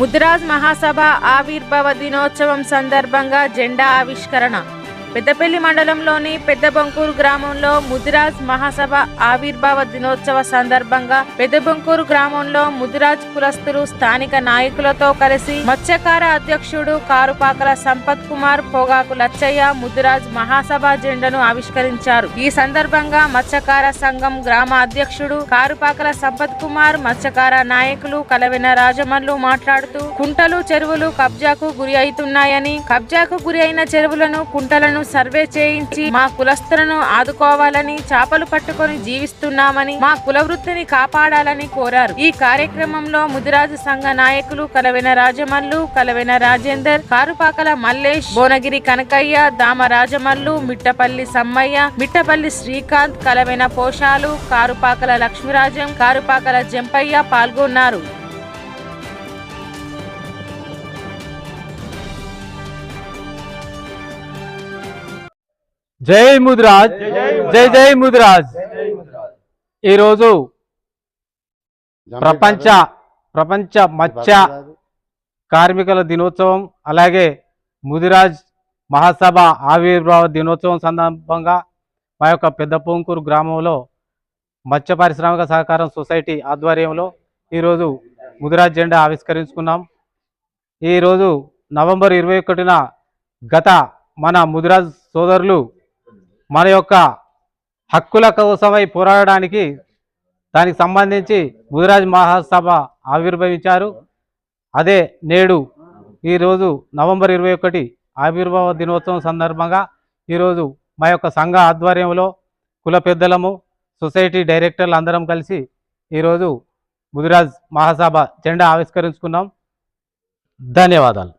ముద్రాజ్ మహాసభ ఆవిర్భావ దినోత్సవం సందర్భంగా జెండా ఆవిష్కరణ. పెద్దపల్లి మండలంలోని పెద్దబంకూరు గ్రామంలో ముదిరాజ్ మహాసభ ఆవిర్భావ దినోత్సవ సందర్భంగా పెద్దబంకూరు గ్రామంలో ముదిరాజ్ కులస్తులు స్థానిక నాయకులతో కలిసి మత్స్యకార అధ్యక్షుడు కారుపాకల సంపత్ కుమార్ పొగాకు లచ్చయ్య ముదిరాజ్ మహాసభ జెండాను ఆవిష్కరించారు. ఈ సందర్భంగా మత్స్యకార సంఘం గ్రామ అధ్యక్షుడు కారుపాకల సంపత్ కుమార్ మత్స్యకార నాయకులు కలవెన రాజమల్లు మాట్లాడుతూ కుంటలు చెరువులు కబ్జాకు గురి అవుతున్నాయని కబ్జాకు గురి అయిన చెరువులను కుంటలను సర్వే చేయించి మా కులస్తులను ఆదుకోవాలని చేపలు పట్టుకొని జీవిస్తున్నామని మా కుల వృత్తిని కాపాడాలని కోరారు. ఈ కార్యక్రమంలో ముదిరాజు సంఘ నాయకులు కలవెన రాజమల్లు కలవెన రాజేందర్ కారుపాకల మల్లేష్ భువనగిరి కనకయ్య దామ రాజమల్లు మిట్టపల్లి సమ్మయ్య మిట్టపల్లి శ్రీకాంత్ కలవెన పోషాలు కారుపాకల లక్ష్మీరాజం కారుపాకల జంపయ్య పాల్గొన్నారు. జై ముదిరాజ్ జై జై ముదిరాజ్. ఈరోజు ప్రపంచ ప్రపంచ మత్స్య కార్మికుల దినోత్సవం అలాగే ముదిరాజ్ మహాసభ ఆవిర్భావ దినోత్సవం సందర్భంగా మా యొక్క పెద్ద పొంకూరు గ్రామంలో మత్స్య పారిశ్రామిక సహకారం సొసైటీ ఆధ్వర్యంలో ఈరోజు ముదిరాజ్ జెండా ఆవిష్కరించుకున్నాం. ఈరోజు నవంబర్ ఇరవై ఒకటిన గత మన ముదిరాజ్ సోదరులు మన యొక్క హక్కుల కోసమై పోరాడడానికి దానికి సంబంధించి ముదిరాజ్ మహాసభ ఆవిర్భవించారు. అదే నేడు ఈరోజు నవంబర్ ఇరవై ఒకటి ఆవిర్భావ దినోత్సవం సందర్భంగా ఈరోజు మా యొక్క సంఘ ఆధ్వర్యంలో కుల పెద్దలము సొసైటీ డైరెక్టర్లు అందరం కలిసి ఈరోజు ముదిరాజ్ మహాసభ జెండా ఆవిష్కరించుకున్నాం. ధన్యవాదాలు.